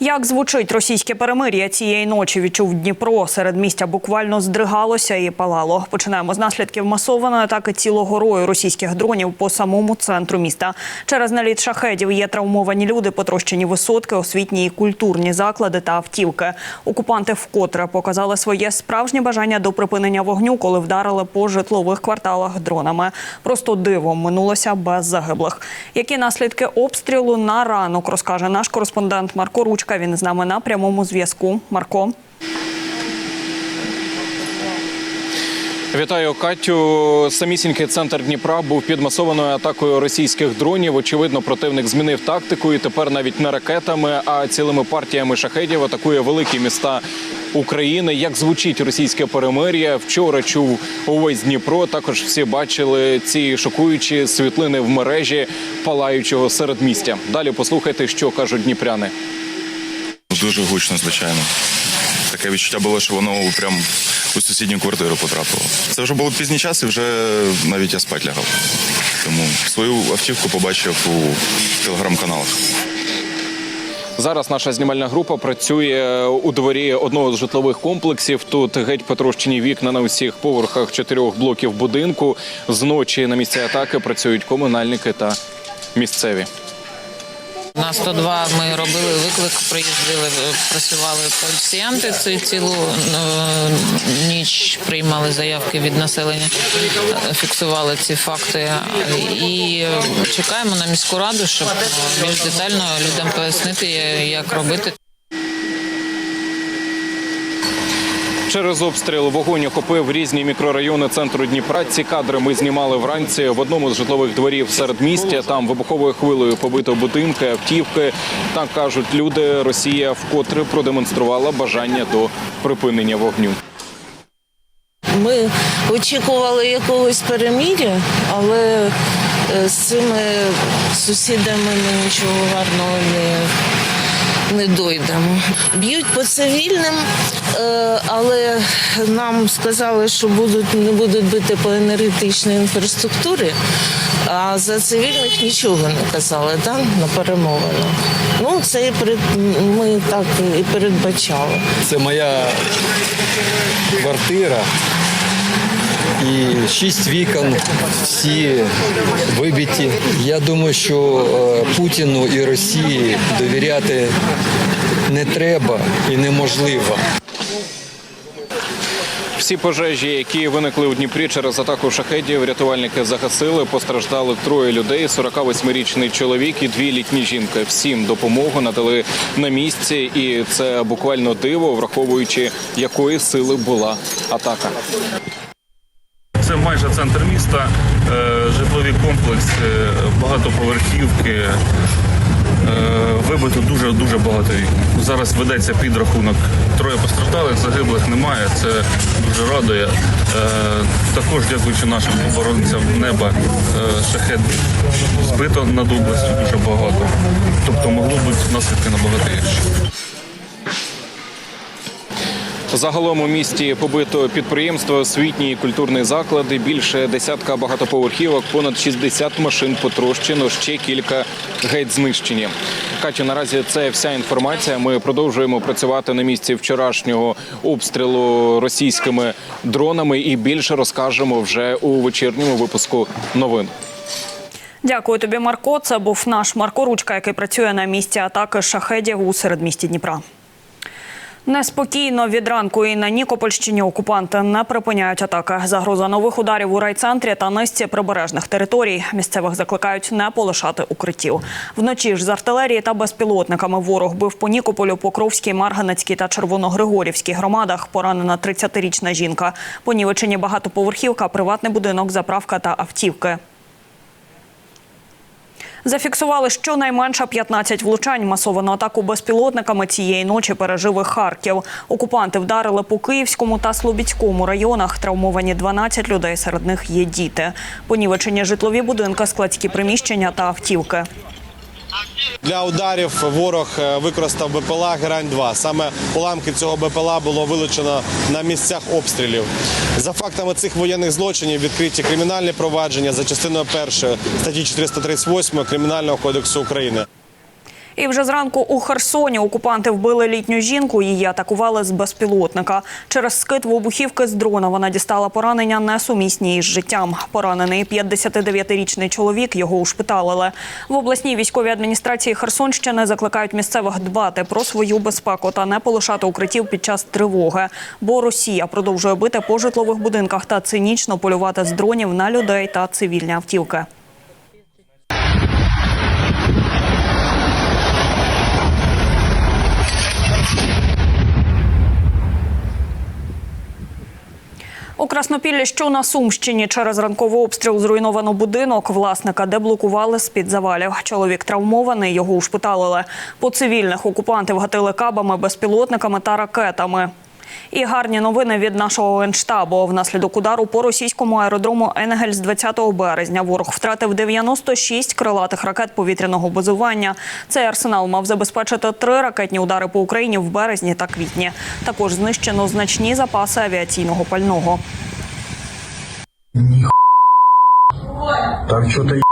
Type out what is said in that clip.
Як звучить російське перемир'я цієї ночі? Відчув Дніпро. Серед містя буквально здригалося і палало. Починаємо з наслідків масованої атаки цілого рою російських дронів по самому центру міста. Через наліт шахедів є травмовані люди, потрощені висотки, освітні і культурні заклади та автівки. Окупанти вкотре показали своє справжнє бажання до припинення вогню, коли вдарили по житлових кварталах дронами. Просто дивом минулося без загиблих. Які наслідки обстрілу на ранок розкаже наш кореспондент Марко Ручка. Він з нами на прямому зв'язку. Марко. Вітаю Катю. Самісінький центр Дніпра був під масованою атакою російських дронів. Очевидно, противник змінив тактику і тепер навіть не ракетами, а цілими партіями шахедів атакує великі міста України. Як звучить російське перемир'я? Вчора чув увесь Дніпро. Також всі бачили ці шокуючі світлини в мережі палаючого середмістя. Далі послухайте, що кажуть дніпряни. Дуже гучно, звичайно. Таке відчуття було, що воно прям у сусідню квартиру потрапило. Це вже було пізній час і вже навіть я спать лягав. Тому свою автівку побачив у телеграм-каналах. Зараз наша знімальна група працює у дворі одного з житлових комплексів. Тут геть потрощені вікна на усіх поверхах чотирьох блоків будинку. Зночі на місці атаки працюють комунальники та місцеві. На 102 ми робили виклик, приїздили, працювали поліціянти цю цілу е, ніч, приймали заявки від населення, е, фіксували ці факти і е, чекаємо на міську раду, щоб е, більш детально людям пояснити, як робити. Через обстріл вогонь охопив різні мікрорайони центру Дніпра. Ці кадри ми знімали вранці в одному з житлових дворів серед містя. Там вибуховою хвилею побито будинки, автівки. Так кажуть люди, Росія вкотре продемонструвала бажання до припинення вогню. Ми очікували якогось переміря, але е, з цими сусідами ми нічого гарного не, не дойдемо. Б'ють по цивільним, е, але нам сказали, що будуть, не будуть бити по енергетичній інфраструктурі, а за цивільних нічого не казали да, на перемовину. Ну, це і перед, ми так і передбачали. Це моя квартира. І шість вікон, всі вибиті. Я думаю, що е, Путіну і Росії довіряти не треба і неможливо. Всі пожежі, які виникли у Дніпрі через атаку шахедів, рятувальники загасили. Постраждали троє людей: 48-річний чоловік і дві літні жінки. Всім допомогу надали на місці, і це буквально диво, враховуючи якої сили була атака. Майже центр міста, е, житлові комплекси, багатоповерхівки. е, Вибито дуже дуже багато вікон. Зараз ведеться підрахунок. Троє постраждалих, загиблих немає. Це дуже радує. Е, Також дякуючи нашим оборонцям неба, е, шахет збито над областю дуже багато. Тобто могло бути наслідки набагато гірші. Загалом у місті побито підприємства, освітні і культурні заклади, більше десятка багатоповерхівок, понад 60 машин потрощено, ще кілька геть знищені. Катю, наразі це вся інформація. Ми продовжуємо працювати на місці вчорашнього обстрілу російськими дронами і більше розкажемо вже у вечірньому випуску новин. Дякую тобі, Марко. Це був наш Марко Ручка, який працює на місці атаки шахедів у середмісті Дніпра. Неспокійно від ранку і на Нікопольщині окупанти не припиняють атаки. Загроза нових ударів у райцентрі та низці прибережних територій. Місцевих закликають не полишати укриттів. Вночі ж з артилерії та безпілотниками ворог бив по Нікополю, Покровській, Марганецькій та Червоногригорівській громадах. Поранена 30-річна жінка. Понівечені багатоповерхівка, приватний будинок, заправка та автівки. Зафіксували щонайменше 15 влучань. Масовану атаку безпілотниками цієї ночі пережив і Харків. Окупанти вдарили по Київському та Слобідському районах. Травмовані 12 людей. Серед них є діти. Понівечені житлові будинки, складські приміщення та автівки. Для ударів ворог е, використав БПЛА Герань-2. Саме уламки цього БПЛА було вилучено на місцях обстрілів. За фактами цих воєнних злочинів відкриті кримінальні провадження за частиною першої статті 438 Кримінального кодексу України. І вже зранку у Херсоні окупанти вбили літню жінку. Її атакували з безпілотника. Через скид вибухівки з дрона вона дістала поранення несумісні із життям. Поранений 59-річний чоловік його ушпиталили. В обласній військовій адміністрації Херсонщини закликають місцевих дбати про свою безпеку та не полишати укриттів під час тривоги. Бо Росія продовжує бити по житлових будинках та цинічно полювати з дронів на людей та цивільні автівки. У Краснопіллі, що на Сумщині, через ранковий обстріл зруйновано будинок власника, де блокували з-під завалів. Чоловік травмований, його ушпиталили. По цивільних окупанти вгатили кабами, безпілотниками та ракетами. І гарні новини від нашого генштабу. Внаслідок удару по російському аеродрому Енгельс 20 березня ворог втратив 96 крилатих ракет повітряного базування. Цей арсенал мав забезпечити три ракетні удари по Україні в березні та квітні. Також знищено значні запаси авіаційного пального. Там что-то